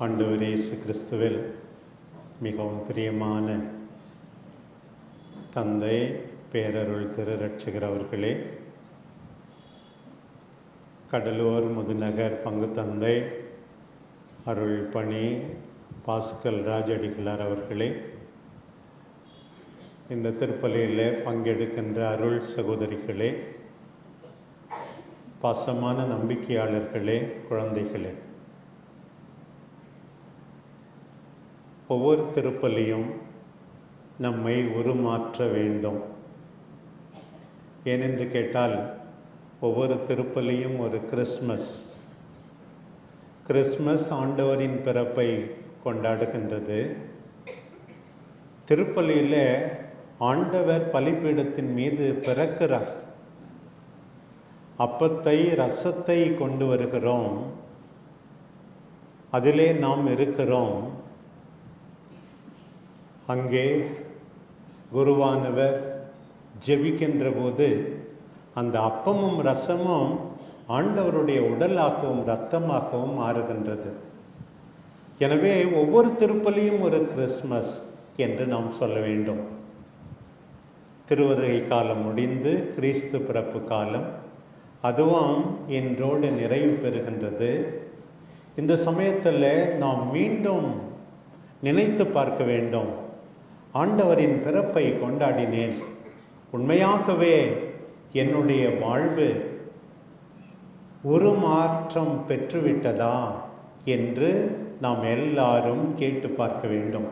ஆண்டவர் இயேசு கிறிஸ்துவில் மிகவும் பிரியமான தந்தை பேரருள் திரு ரட்சகர் அவர்களே கடலூர் முதுநகர் பங்கு தந்தை அருள் பணி பாஸ்கல் ராஜடிகளார் அவர்களே இந்த திருப்பலியில் பங்கெடுக்கின்ற அருள் சகோதரிகளே பாசமான நம்பிக்கையாளர்களே குழந்தைகளே ஒவ்வொரு திருப்பலியும் நம்மை உருமாற்ற வேண்டும். ஏனென்று கேட்டால் ஒவ்வொரு திருப்பலியும் ஒரு கிறிஸ்மஸ் கிறிஸ்மஸ் ஆண்டவரின் பிறப்பை கொண்டாடுகின்றது. திருப்பலியில் ஆண்டவர் பலிப்பீடத்தின் மீது பிறக்கிறார். அப்பத்தை ரசத்தை கொண்டு வருகிறோம். அதிலே நாம் இருக்கிறோம். அங்கே குருவானவர் ஜெபிக்கின்ற போது அந்த அப்பமும் ரசமும் ஆண்டவருடைய உடலாகவும் இரத்தமாகவும் மாறுகின்றது. எனவே ஒவ்வொரு திருப்பலியும் ஒரு கிறிஸ்மஸ் என்று நாம் சொல்ல வேண்டும். திருவருகை காலம் முடிந்து கிறிஸ்து பிறப்பு காலம் அதுவும் இன்றோடு நிறைவு பெறுகின்றது. இந்த சமயத்தில் நாம் மீண்டும் நினைத்து பார்க்க வேண்டும். ஆண்டவரின் பிறப்பை கொண்டாடினேன். உண்மையாகவே என்னுடைய வாழ்வு ஒரு மாற்றம் பெற்றுவிட்டதா என்று நாம் எல்லாரும் கேட்டு பார்க்க வேண்டும்.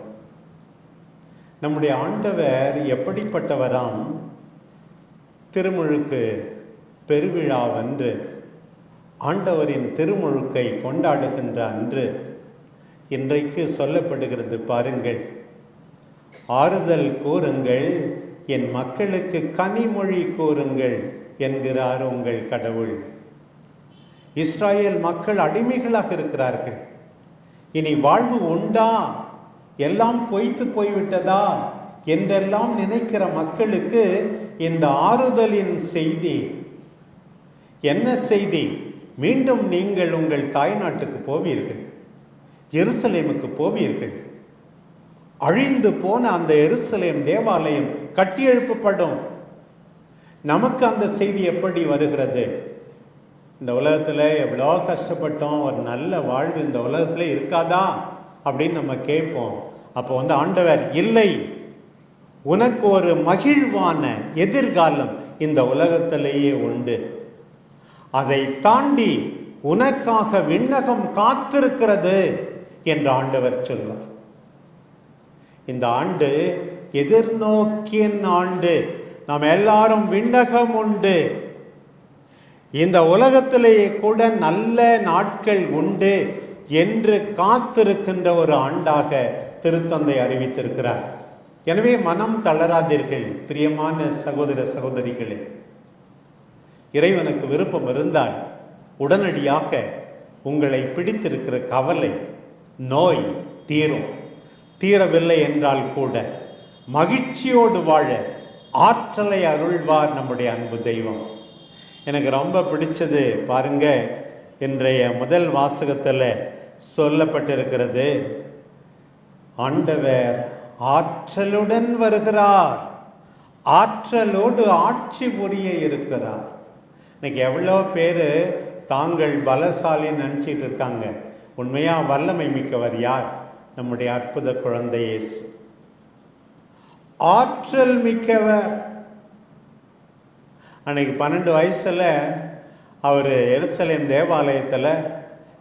நம்முடைய ஆண்டவர் எப்படிப்பட்டவராம்? திருமுழுக்கு பெருவிழாவன்று ஆண்டவரின் திருமுழுக்கை கொண்டாடுகின்ற அன்று இன்றைக்கு சொல்லப்படுகிறது பாருங்கள். ஆறுதல் கூறுங்கள் என் மக்களுக்கு கனிமொழி கூறுங்கள் என்கிறார் உங்கள் கடவுள். இஸ்ராயேல் மக்கள் அடிமைகளாக இருக்கிறார்கள். இனி வாழ்வு உண்டா? எல்லாம் பொய்த்து போய்விட்டதா? என்றெல்லாம் நினைக்கிற மக்களுக்கு இந்த ஆறுதலின் செய்தி. என்ன செய்தி? மீண்டும் நீங்கள் உங்கள் தாய்நாட்டுக்கு போவீர்கள் எருசலேமுக்கு போவீர்கள். அழிந்து போன அந்த எருசலேம் தேவாலயம் கட்டியெழுப்பப்படும். நமக்கு அந்த செய்தி எப்படி வருகிறது? இந்த உலகத்தில் எவ்வளோ கஷ்டப்பட்டோம் ஒரு நல்ல வாழ்வு இந்த உலகத்தில் இருக்காதா? அப்படின்னு நம்ம கேட்போம். அப்போ வந்து ஆண்டவர் இல்லை உனக்கு ஒரு மகிழ்வான எதிர்காலம் இந்த உலகத்திலேயே உண்டு. அதை தாண்டி உனக்காக விண்ணகம் காத்திருக்கிறது என்று ஆண்டவர் சொல்வார். இந்த ஆண்டு எதிர்நோக்கின் ஆண்டு. நாம் எல்லாரும் விண்ணகம் உண்டு. இந்த உலகத்திலேயே கூட நல்ல நாட்கள் உண்டு என்று காத்திருக்கின்ற ஒரு ஆண்டாக திருத்தந்தை அறிவித்திருக்கிறார். எனவே மனம் தளராதீர்கள் பிரியமான சகோதர சகோதரிகளே. இறைவனுக்கு விருப்பம் இருந்தால் உடனடியாக உங்களை பிடித்திருக்கிற கவலை நோய் தீரும். தீரவில்லை என்றால் கூட மகிழ்ச்சியோடு வாழ ஆற்றலை அருள்வார் நம்முடைய அன்பு தெய்வம். எனக்கு ரொம்ப பிடிச்சது பாருங்க இன்றைய முதல் வாசகத்தில் சொல்லப்பட்டிருக்கிறது ஆண்டவர் ஆற்றலுடன் வருகிறார் ஆற்றலோடு ஆட்சி புரிய இருக்கிறார். இன்னைக்கு எவ்வளோ பேர் தாங்கள் பலசாலின்னு நினச்சிட்டு இருக்காங்க. உண்மையாக வல்லமை மிக்கவர் யார்? நம்முடைய அற்புத குழந்தை இயேசு. ஆற்றல் மிக்கவர். அன்னைக்கு பன்னெண்டு வயசில் அவர் எருசலேம் தேவாலயத்தில்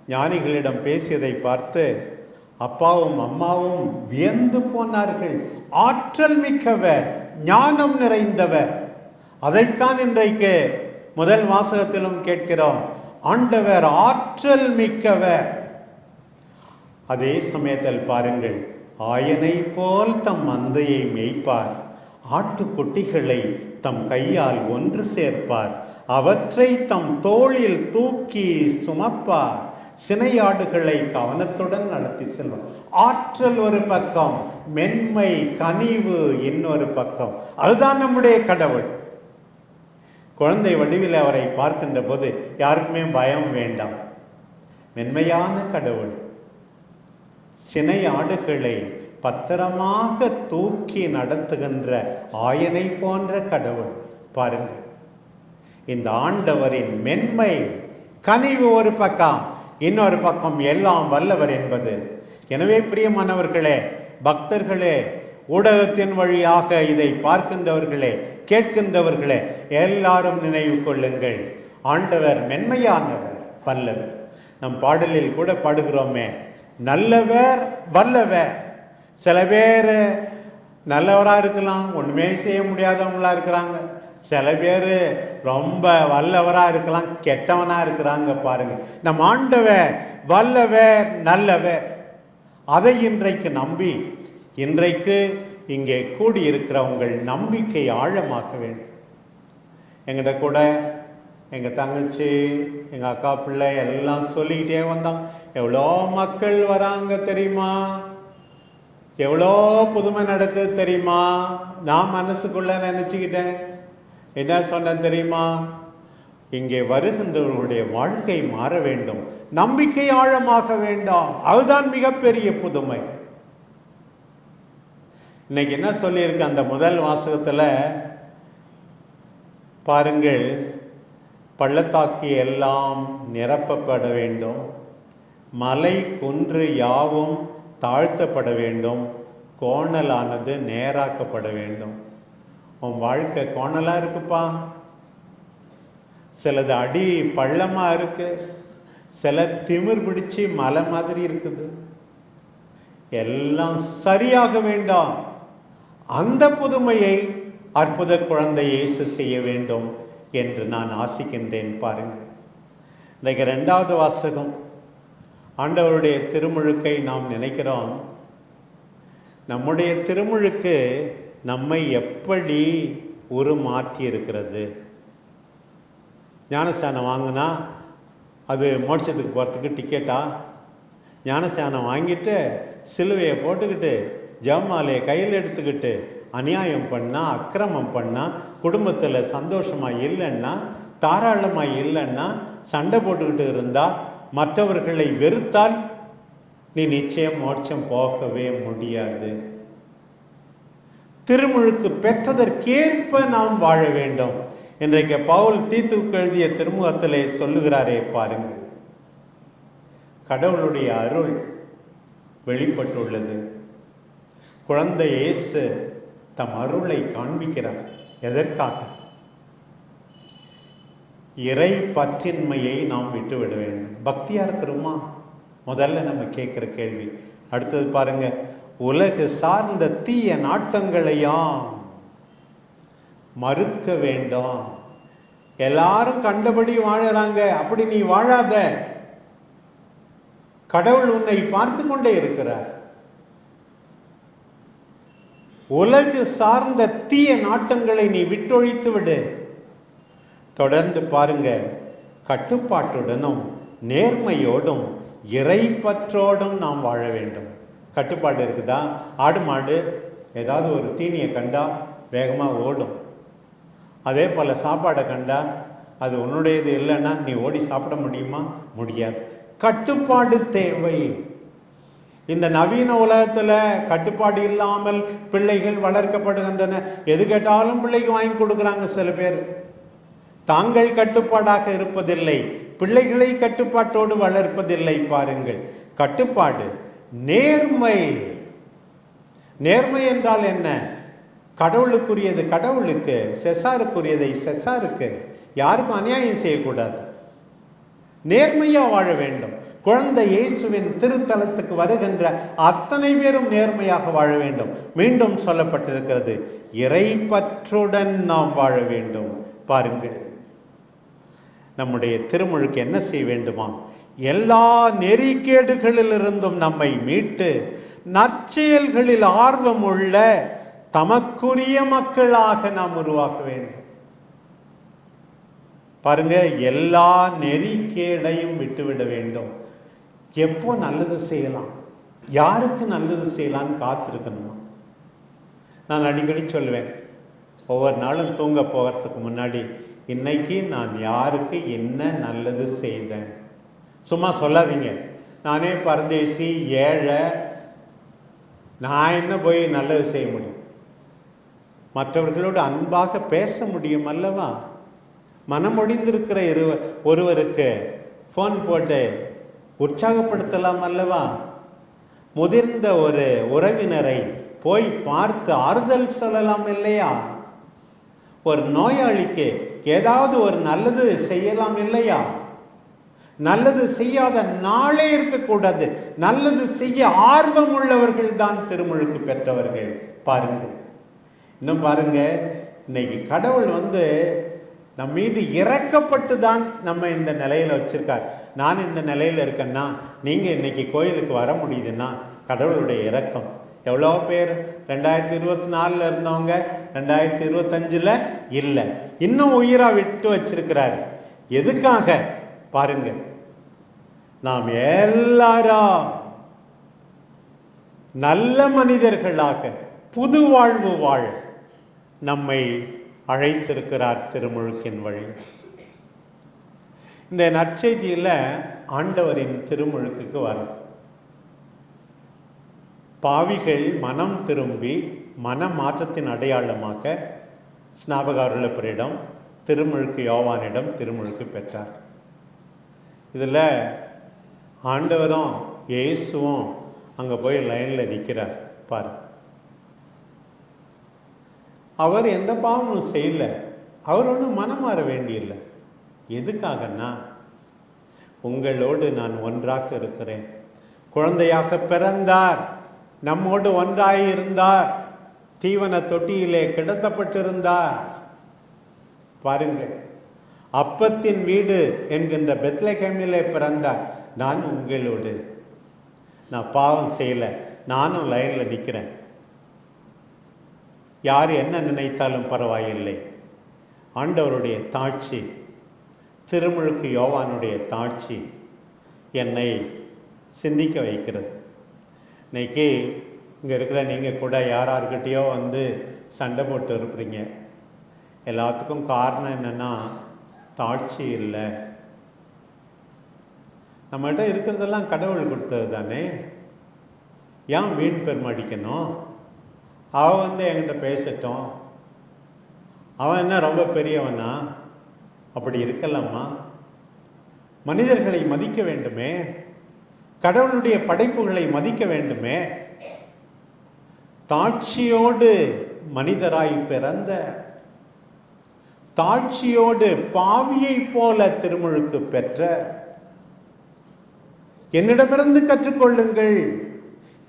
ஞானிகளிடம் பேசியதை பார்த்து அப்பாவும் அம்மாவும் வியந்து போனார்கள். ஆற்றல் மிக்கவர் ஞானம் நிறைந்தவர். அதைத்தான் இன்றைக்கு முதல் வாசகத்திலும் கேட்கிறோம். ஆண்டவர் ஆற்றல் மிக்கவர். அதே சமயத்தில் பாருங்கள் ஆயனை போல் தம் மந்தையை மேய்ப்பார். ஆட்டுக்குட்டிகளை தம் கையால் ஒன்று சேர்ப்பார். அவற்றை தம் தோளில் தூக்கி சுமப்பார். சினையாடுகளை கவனத்துடன் நடத்தி செல்வார். ஆற்றல் ஒரு பக்கம் மென்மை கனிவு இன்னொரு பக்கம். அதுதான் நம்முடைய கடவுள். குழந்தை வடிவில் அவரை பார்க்கின்ற போது யாருக்குமே பயம் வேண்டாம். மென்மையான கடவுள். சினை ஆடுகளை பத்திரமாக தூக்கி நடத்துகின்ற ஆயனை போன்ற கடவுள். பாருங்கள். இந்த ஆண்டவரின் மென்மை கனிவு ஒரு பக்கம் இன்னொரு பக்கம் எல்லாம் வல்லவர் என்பது. எனவே பிரியமானவர்களே பக்தர்களே ஊடகத்தின் வழியாக இதை பார்க்கின்றவர்களே கேட்கின்றவர்களே எல்லாரும் நினைவு கொள்ளுங்கள். ஆண்டவர் மென்மையானவர் வல்லவர். நம் பாடலில் கூட பாடுகிறோமே. நல்லவர் வல்லவர். சில பேர் நல்லவராக இருக்கலாம் ஒன்றுமே செய்ய முடியாதவங்களா இருக்கிறாங்க. சில பேர் ரொம்ப வல்லவராக இருக்கலாம் கெட்டவனாக இருக்கிறாங்க பாருங்கள் நம் ஆண்டவர் வல்லவர் நல்லவர். அதை இன்றைக்கு நம்பி இன்றைக்கு இங்கே கூடியிருக்கிற உங்கள் நம்பிக்கை ஆழமாக்க வேண்டும். எங்கிட்ட கூட எங்கள் தங்கச்சி எங்கள் அக்கா பிள்ளை எல்லாம் சொல்லிக்கிட்டே வந்தோம் எவ்வளோ மக்கள் வராங்க தெரியுமா? எவ்வளோ புதுமை நடக்குது தெரியுமா? நான் மனசுக்குள்ள நினச்சிக்கிட்டேன். என்ன சொன்னேன் தெரியுமா? இங்கே வருகின்றவர்களுடைய வாழ்க்கை மாற வேண்டும். நம்பிக்கை ஆழமாக வேண்டாம். அதுதான் மிகப்பெரிய புதுமை. இன்னைக்கு என்ன சொல்லியிருக்கு அந்த முதல் வாசகத்தில்? பாருங்கள் பள்ளத்தாக்கு எல்லாம் நிரப்பப்பட வேண்டும். மலை குன்று யாவும் தாழ்த்தப்பட வேண்டும். கோணலானது நேராக்கப்பட வேண்டும். உன் வாழ்க்கை கோணலாக இருக்குப்பா. சிலது அடி பள்ளமாக இருக்கு. சில திமிர் பிடிச்சி மலை மாதிரி இருக்குது. எல்லாம் சரியாக வேண்டாம். அந்த புதுமையை அற்புத குழந்தை இயேசு செய்ய வேண்டும். என்று நான் ஆசிக்கின்றேன் பாருங்கள். இன்றைக்கு ரெண்டாவது வாசகம். ஆண்டவருடைய திருமுழுக்கை நாம் நினைக்கிறோம். நம்முடைய திருமுழுக்கு நம்மை எப்படி உருமாற்றி இருக்கிறது ஞானஸ்தானம் வாங்கினா அது மோட்சத்துக்கு போகிறதுக்கு டிக்கெட்டா ஞானஸ்தானம் வாங்கிட்டு சிலுவையை போட்டுக்கிட்டு ஜெபமாலையை கையில் எடுத்துக்கிட்டு அநியாயம் பண்ணால் அக்கிரமம் பண்ணால் குடும்பத்தில் சந்தோஷமாக இல்லைன்னா தாராளமாக இல்லைன்னா சண்டை போட்டுக்கிட்டு இருந்தால் மற்றவர்களை வெறுத்தால் நீ நிச்சயம் மோட்சம் போகவே முடியாது. திருமுழுக்கு பெற்றதற்கேற்ப நாம் வாழ வேண்டும். இன்றைக்கு பவுல் தீத்துக்கு எழுதிய திருமுகத்திலே சொல்லுகிறாரே பாருங்கள். கடவுளுடைய அருள் வெளிப்பட்டுள்ளது. குழந்தை இயேசு தம் அருளை காண்பிக்கிறார். எதற்காக? இறை பற்றின்மையை நாம் விட்டுவிட வேண்டும். பக்தியாக இருக்கிறோமா முதல்ல நம்ம கேட்குற கேள்வி. அடுத்தது பாருங்க உலகு சார்ந்த தீய நாட்டங்களையாம் மறுக்க வேண்டாம். எல்லாரும் கண்டபடி வாழறாங்க. அப்படி நீ வாழாத. கடவுள் உன்னை பார்த்து கொண்டே இருக்கிறார். உலகு சார்ந்த தீய நாட்டங்களை நீ விட்டொழித்து விடு. தொடர்ந்து பாருங்க கட்டுப்பாட்டுடனும் நேர்மையோடும் இறைப்பற்றோடும் நாம் வாழ வேண்டும். கட்டுப்பாடு இருக்குதா? ஆடு மாடு ஏதாவது ஒரு தீனியை கண்டா வேகமாக ஓடும். அதே போல் சாப்பாடை கண்டா அது உன்னுடையது இல்லைன்னா நீ ஓடி சாப்பிட முடியுமா? முடியாது. கட்டுப்பாடு தேவை. இந்த நவீன உலகத்தில் கட்டுப்பாடு இல்லாமல் பிள்ளைகள் வளர்க்கப்படுகின்றன. எது கேட்டாலும் பிள்ளைக்கு வாங்கி கொடுக்குறாங்க சில பேர். தாங்கள் கட்டுப்பாடாக இருப்பதில்லை. பிள்ளைகளை கட்டுப்பாட்டோடு வளர்ப்பதில்லை பாருங்கள். கட்டுப்பாடு நேர்மை. நேர்மை என்றால் என்ன? கடவுளுக்குரியது கடவுளுக்கு செசாருக்குரியதை செசாருக்கு. யாருக்கும் அநியாயம் செய்யக்கூடாது. நேர்மையா வாழ வேண்டும். குழந்தை இயேசுவின் திருத்தலத்துக்கு வருகின்ற அத்தனை பேரும் நேர்மையாக வாழ வேண்டும். மீண்டும் சொல்லப்பட்டிருக்கிறது இறைப்பற்றுடன் நாம் வாழ வேண்டும். பாருங்கள் நம்முடைய திருமுழுக்கு என்ன செய்ய வேண்டுமா? எல்லா நெறிக்கேடுகளிலிருந்தும் நம்மை மீட்டு நற்செயல்களில் ஆர்வம் உள்ள தமக்குரிய மக்களாக நாம் உருவாக்க வேண்டும். பாருங்க எல்லா நெறிக்கேடையும் விட்டுவிட வேண்டும். எப்போ நல்லது செய்யலாம்? யாருக்கு நல்லது செய்யலாம்னு காத்திருக்கணுமா? நான் அடிக்கடி சொல்லுவேன் ஒவ்வொரு நாளும் தூங்க போகிறதுக்கு முன்னாடி இன்னைக்கு நான் யாருக்கு என்ன நல்லது செய்தேன்? சும்மா சொல்லாதீங்க. நானே பரதேசி ஏழை நான் என்ன போய் நல்லது செய்ய முடியும்? மற்றவர்களோடு அன்பாக பேச முடியும் அல்லவா? மனமொழிந்திருக்கிற இருவ ஒருவருக்கு ஃபோன் போட்டு உற்சாகப்படுத்தலாம் அல்லவா? முதிர்ந்த ஒரு உறவினரை போய் பார்த்து ஆறுதல் சொல்லலாம் இல்லையா? ஒரு நோயாளிக்கு ஏதாவது ஒரு நல்லது செய்யலாம் இல்லையா? நல்லது செய்யாத நாளே இருக்கக்கூடாது. நல்லது செய்ய ஆர்வம் உள்ளவர்கள் தான் திருமுழுக்கு பெற்றவர்கள். பாருங்கள். இன்னும் பாருங்க. இன்னைக்கு கடவுள் வந்து நம் மீது இறக்கப்பட்டு தான் நம்ம இந்த நிலையில வச்சிருக்கார். நான் இந்த நிலையில இருக்கேன்னா நீங்கள் இன்னைக்கு கோயிலுக்கு வர முடியுதுன்னா கடவுளுடைய இறக்கம் எவ்வளோ பேர்? ரெண்டாயிரத்தி இருபத்தி நாலில் இருந்தவங்க ரெண்டாயிரத்தி இருபத்தஞ்சில் இல்லை. இன்னும் உயிரா விட்டு வச்சிருக்கிறார். எதுக்காக? பாருங்க. நாம் எல்லாரா நல்ல மனிதர்களாக புது வாழ்வு வாழ நம்மை அழைத்திருக்கிறார் திருமுழுக்கின் வழி. இந்த நற்செய்தியில் ஆண்டவரின் திருமுழுக்குக்கு வரும் பாவிகள் மனம் திரும்பி மன மாற்றத்தின் அடையாளமாக ஸ்நாபகாருளப்பரிடம் திருமுழுக்கு யோவானிடம் திருமுழுக்கு பெற்றார். இதில் ஆண்டவரும் இயேசுவும் அங்கே போய் லைனில் நிற்கிறார் பாருங்கள் அவர் எந்த பாவமும் செய்யலை. அவர் ஒன்றும் மனம் மாற வேண்டியில்லை. எதுக்காகன்னா உங்களோடு நான் ஒன்றாக இருக்கிறேன். குழந்தையாக பிறந்தார். நம்மோடு ஒன்றாக இருந்தார் தீவன தொட்டியிலே கிடத்தப்பட்டிருந்தார். பாருங்கள் அப்பத்தின் வீடு என்கின்ற பெத்லகேமிலே பிறந்தார். நான் உங்களோடு. நான் பாவம் செய்யலை. நானும் லைனில் நிற்கிறேன் யார் என்ன நினைத்தாலும் பரவாயில்லை. ஆண்டவருடைய தாட்சி திருமுழுக்கு யோவானுடைய தாட்சி என்னை சிந்திக்க வைக்கிறது. இன்னைக்கு இங்கே இருக்கிற நீங்கள் கூட யார்கிட்டேயோ வந்து சண்டை போட்டு இருப்பீங்க. எல்லாத்துக்கும் காரணம் என்னென்னா தாட்சி இல்லை. நம்மகிட்ட இருக்கிறதெல்லாம் கடவுள் கொடுத்தது தானே? ஏன் வீண் பெருமடிக்கணும் அவன் வந்து என்கிட்ட பேசட்டும். அவன் என்ன ரொம்ப பெரியவனா? அப்படி இருக்கலாமா? மனிதர்களை மதிக்க வேண்டுமே? கடவுளுடைய படைப்புகளை மதிக்க வேண்டுமே? தாட்சியோடு மனிதராய் பிறந்த தாட்சியோடு பாவியைப் போல திருமுழுக்கு பெற்ற என்னிடமிருந்து கற்றுக்கொள்ளுங்கள்.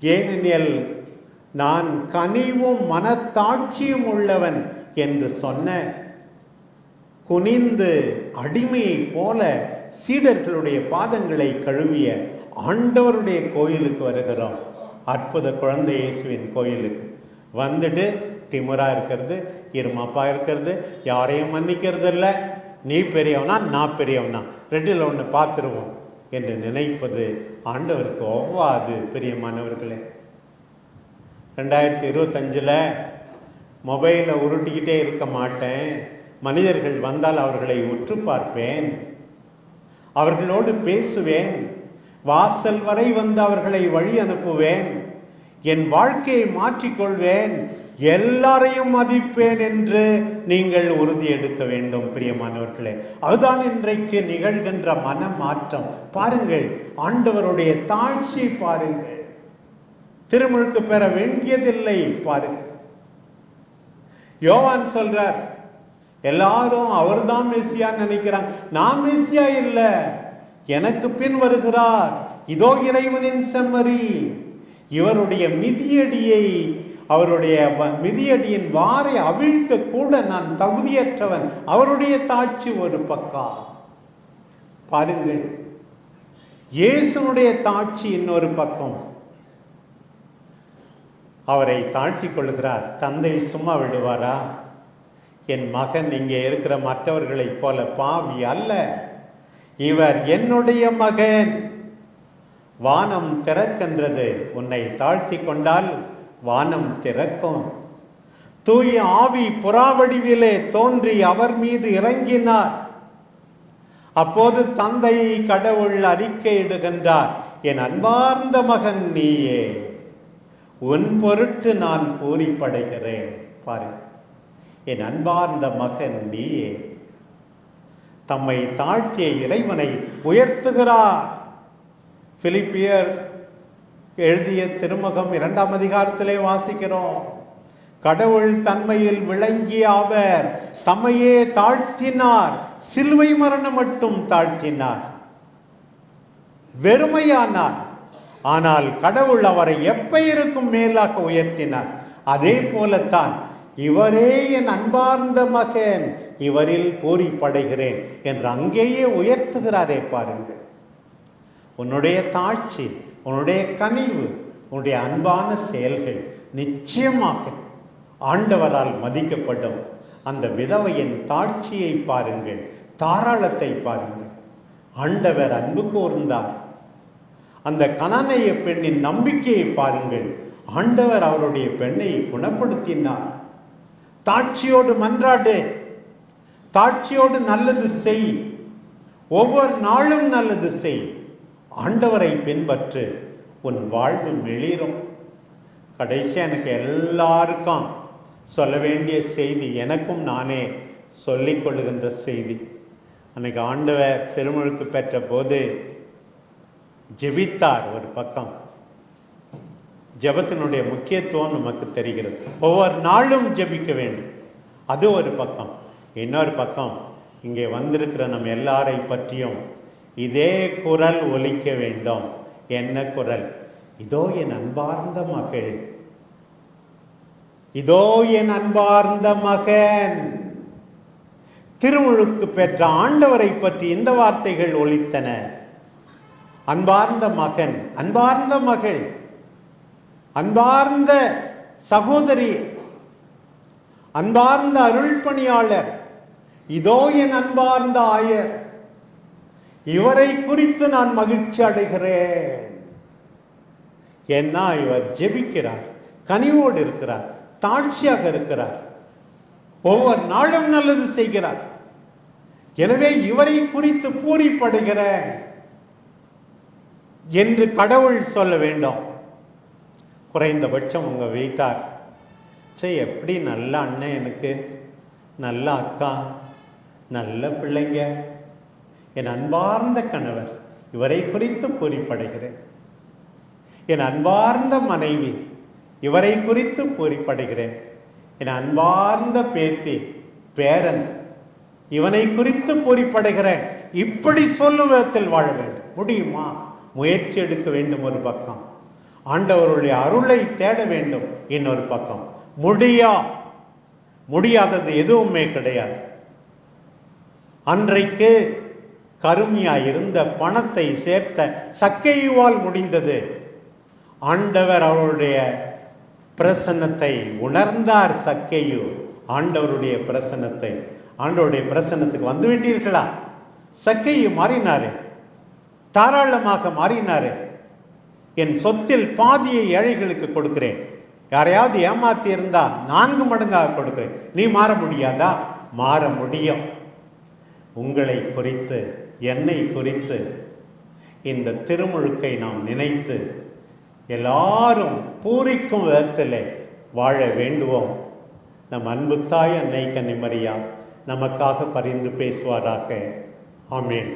ஏனெனில் நான் கனிவும் மனத்தாட்சியும் உள்ளவன் என்று சொன்ன குனிந்து அடிமையைப் போல சீடர்களுடைய பாதங்களை கழுவிய ஆண்டவருடைய கோயிலுக்கு வருகிறோம். அற்புத குழந்தை இயேசுவின் கோயிலுக்கு. வந்துட்டு திமுறா இருக்கிறது இருமாப்பா இருக்கிறது யாரையும் மன்னிக்கிறது இல்லை நீ பெரியவனா நான் பெரியவனா? ரெண்டில் ஒன்று பார்த்துருவோம் என்று நினைப்பது ஆண்டவருக்கு ஒவ்வாது பிரியமானவர்களே. ரெண்டாயிரத்தி இருபத்தஞ்சில் மொபைலை உருட்டிக்கிட்டே இருக்க மாட்டேன். மனிதர்கள் வந்தால் அவர்களை உற்று பார்ப்பேன். அவர்களோடு பேசுவேன். வாசல் வரை வந்து அவர்களை வழி அனுப்புவேன். என் வாழ்க்கையை மாற்றிக்கொள்வேன். எல்லாரையும் மதிப்பேன் என்று நீங்கள் உறுதி எடுக்க வேண்டும் பிரியமானவர்களே. அதுதான் இன்றைக்கு நிகழ்கின்ற மன மாற்றம் பாருங்கள் ஆண்டவருடைய தாழ்ச்சி பாருங்கள். திருமுழுக்கு பெற வேண்டியதில்லை பாருங்கள் யோவான் சொல்றார் எல்லாரும் அவர்தான் மெஸ்ஸியான்னு நினைக்கிறாங்க. நான் மெஸ்ஸியா இல்லை எனக்கு பின் வருகிறார் இதோ இறைவனின் செம்மறி. இவருடைய மிதியடியை அவருடைய வ- மிதியடியின் வாரை அவிழ்க்க கூட நான் தகுதியற்றவன். அவருடைய தாட்சி ஒரு பக்கம் பாருங்கள் இயேசுனுடைய தாட்சி இன்னொரு பக்கம். அவரை தாழ்த்தி கொள்கிறார் தந்தை சும்மா விடுவாரா? என் மகன் இங்கே இருக்கிற மற்றவர்களைப் போல பாவி அல்ல. இவர் என்னுடைய மகன். வானம் திறக்கின்றது. உன்னை தாழ்த்தி கொண்டால் வானம் திறக்கும். தூய ஆவி புறாவடிவிலே தோன்றி அவர் மீது இறங்கினார். அப்போது தந்தை கடவுள் அறிக்கையிடுகின்றார் என் அன்பார்ந்த மகன் நீயே. உன் பொருட்டு நான் பூரிப்படைகிறேன். பாரு. என் அன்பார்ந்த மகன் நீயே. தம்மை தாழ்த்திய இறைவனை உயர்த்துகிறார். பிலிப்பியர் எழுதிய திருமுகம் இரண்டாம் அதிகாரத்திலே வாசிக்கிறோம். கடவுள் தன்மையில் விளங்கிய அவர் தம்மையே தாழ்த்தினார். சிலுவை மரணம் மட்டும் தாழ்த்தினார். வெறுமையானார். ஆனால் கடவுள் அவரை எப்பெயருக்கும் மேலாக உயர்த்தினார். அதே போலத்தான் இவரே என் அன்பார்ந்த மகன் இவரில் பூரிப்படைகிறேன் என்று அங்கேயே உயர்த்துகிறாரே பாருங்கள். உன்னுடைய தாழ்ச்சி உன்னுடைய கனிவு உன்னுடைய அன்பான செயல்கள் நிச்சயமாக ஆண்டவரால் மதிக்கப்படும். அந்த விதவையின் தாட்சியை பாருங்கள் தாராளத்தை பாருங்கள். ஆண்டவர் அன்பு கூர்ந்தார். அந்த கனனைய பெண்ணின் நம்பிக்கையை பாருங்கள். ஆண்டவர் அவருடைய பெண்ணை குணப்படுத்தினார். தாட்சியோடு மன்றாடு. தாட்சியோடு நல்லது செய். ஒவ்வொரு நாளும் நல்லது செய். ஆண்டவரை பின்பற்று. உன் வாழ்வு மெளிரும் கடைசியாக எனக்கு எல்லாருக்கும் சொல்ல வேண்டிய செய்தி எனக்கும் நானே சொல்லிக்கொள்ளுகின்ற செய்தி. அன்னைக்கு ஆண்டவர் திருமுழுக்கு பெற்ற போது ஜெபித்தார் ஒரு பக்கம். ஜெபத்தினுடைய முக்கியத்துவம் நமக்கு தெரிகிறது. ஒவ்வொரு நாளும் ஜெபிக்க வேண்டும். அது ஒரு பக்கம். இன்னொரு பக்கம் இங்கே வந்திருக்கிற நம்ம எல்லாரை பற்றியும் இதே குரல் ஒலிக்க வேண்டும். என்ன குரல்? இதோ என் அன்பார்ந்த மகள். இதோ என் அன்பார்ந்த மகன். திருமுழுக்கு பெற்ற ஆண்டவரை பற்றி இந்த வார்த்தைகள் ஒலித்தன. அன்பார்ந்த மகன் அன்பார்ந்த மகள் அன்பார்ந்த சகோதரி அன்பார்ந்த அருள் பணியாளர் இதோ என் அன்பார்ந்த ஆயர் இவரை குறித்து நான் மகிழ்ச்சி அடைகிறேன். ஏன்னா இவர் ஜெபிக்கிறார் கனிவோடு இருக்கிறார் தாழ்ச்சியாக இருக்கிறார். ஒவ்வொரு நாளும் நல்லது செய்கிறார். எனவே இவரை குறித்து பூரிப்படைகிறேன். என்று கடவுள் சொல்ல வேண்டும். குறைந்தபட்சம் உங்கள் வீட்டார் சே எப்படி நல்ல அண்ணன் எனக்கு நல்ல அக்கா நல்ல பிள்ளைங்க என் அன்பார்ந்த கணவர் இவரை குறித்து பூரிப்படைகிறேன் என் அன்பார்ந்த மனைவி இவரை குறித்து பூரிப்படைகிறேன் என் அன்பார்ந்த பேத்தி பேரன் இவனை குறித்து பூரிப்படைகிறேன் இப்படி சொல்லும் விதத்தில் வாழ வேண்டும். முடியுமா? முயற்சி எடுக்க வேண்டும் ஒரு பக்கம். ஆண்டவருடைய அருளை தேட வேண்டும் இன்னொரு பக்கம். முடியா? முடியாதது எதுவுமே கிடையாது. அன்றைக்கு கருமையாக இருந்த பணத்தை சேர்த்த சக்கையுவால் முடிந்தது. ஆண்டவர் அவருடைய பிரசன்னத்தை உணர்ந்தார் சக்கையு. ஆண்டவருடைய பிரசன்னத்தை. ஆண்டவருடைய பிரசன்னத்துக்கு வந்து விட்டீர்களா சக்கையு மாறினாரு. தாராளமாக மாறினாரு. என் சொத்தில் பாதியை ஏழைகளுக்கு கொடுக்கிறேன். யாரையாவது ஏமாத்தி இருந்தா நான்கு மடங்காக கொடுக்கிறேன். நீ மாற முடியாதா? மாற முடியும். உங்களை குறித்து என்னை குறித்து இந்த திருமுழுக்கை நாம் நினைத்து எல்லாரும் பூரிக்கும் விதத்தில் வாழ வேண்டுவோம். நம் அன்பு தாய் அன்னை கன்னிமரியா நமக்காக பரிந்து பேசுவாராக. ஆமேன்.